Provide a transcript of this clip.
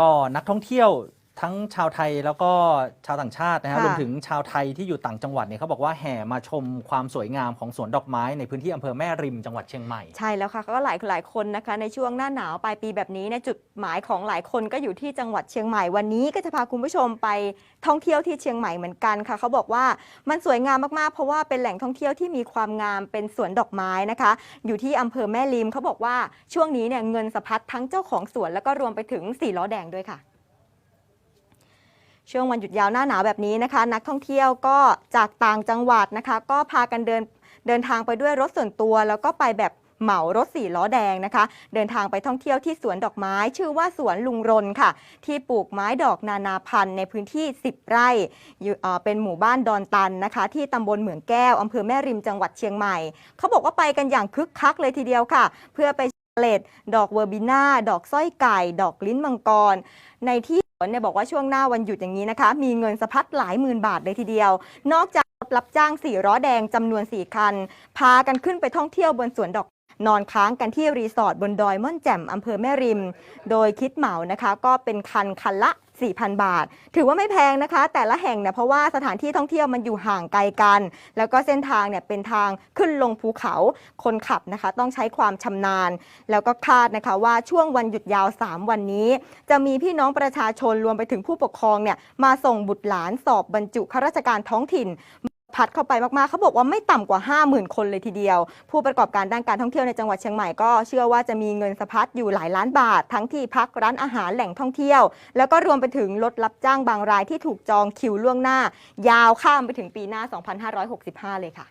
ก็นักท่องเที่ยว ทั้งชาวไทยแล้วก็ชาวต่างชาตินะฮะค่ะ รวมถึงชาวไทยที่อยู่ต่างจังหวัดเนี่ยเขาบอกว่าแห่มาชมความสวยงามของสวนดอกไม้ในพื้นที่อำเภอแม่ริมจังหวัดเชียงใหม่ ใช่แล้วค่ะก็หลายหลายคนนะคะ ในช่วงหน้าหนาวปลายปีแบบนี้เนี่ยจุดหมายของหลายคนก็อยู่ที่จังหวัดเชียงใหม่วันนี้ก็จะพาคุณผู้ชมไปท่องเที่ยวที่เชียงใหม่เหมือนกันค่ะเขาบอกว่ามันสวยงามมากๆ เพราะว่าเป็นแหล่งท่องเที่ยวที่มีความงามเป็นสวนดอกไม้นะคะ อยู่ที่อำเภอแม่ริมเขาบอกว่าช่วงนี้เนี่ยเงินสะพัดทั้งเจ้าของสวนแล้วก็รวมไปถึงสี่ล้อแดงด้วยค่ะ ช่วงวันหยุดยาวหน้าหนาวแบบนี้นะคะ นักท่องเที่ยวก็จากต่างจังหวัดนะคะ ก็พากันเดินเดินทางไปด้วยรถส่วนตัว แล้วก็ไปแบบเหมารถสี่ล้อแดงนะคะ เดินทางไปท่องเที่ยวที่สวนดอกไม้ ชื่อว่าสวนลุงรนค่ะ ที่ปลูกไม้ดอกนานาพันธุ์ในพื้นที่ 10 ไร่เป็นหมู่บ้านดอนตันนะคะ ที่ตำบลเหมืองแก้วอำเภอแม่ริมจังหวัดเชียงใหม่ เขาบอกว่าไปกันอย่างคึกคักเลยทีเดียวค่ะ เพื่อไปเลดดอกเวอร์บิน่าดอกสร้อยไก่ ดอกลิ้นมังกรในที่ เนี่ยบอกว่าช่วงหน้าวันหยุดอย่างนี้นะคะ มีเงินสะพัดหลายหมื่นบาทเลยทีเดียว นอกจากรถรับจ้างสี่ล้อแดงจำนวนสี่คัน พากันขึ้นไปท่องเที่ยวบนสวนดอกนอนค้างกันที่รีสอร์ทบนดอยม่อนแจ่มอำเภอแม่ริม โดยคิดเหมานะคะ ก็เป็นคันคันละ 4,000 บาท ถือว่าไม่แพงนะคะ แต่ละแห่งเนี่ยเพราะว่าสถานที่ท่องเที่ยวมันอยู่ห่างไกลกัน แล้วก็เส้นทางเนี่ยเป็นทางขึ้นลงภูเขาคนขับนะคะ ต้องใช้ความชำนาญ แล้วก็คาดนะคะว่าช่วงวันหยุดยาว 3 วันนี้ จะมีพี่น้องประชาชนรวมไปถึงผู้ปกครองเนี่ยมาส่งบุตรหลานสอบบรรจุข้าราชการท้องถิ่น พัดเข้าไปมากๆ เขาบอกว่าไม่ต่ำกว่า 50,000 คนเลยทีเดียว ผู้ประกอบการด้านการท่องเที่ยวในจังหวัดเชียงใหม่ก็เชื่อว่าจะมีเงินสะพัดอยู่หลายล้านบาท ทั้งที่พักร้านอาหารแหล่งท่องเที่ยว แล้วก็รวมไปถึงรถรับจ้างบางรายที่ถูกจองคิวล่วงหน้า ยาวข้ามไปถึงปีหน้า 2565 เลยค่ะ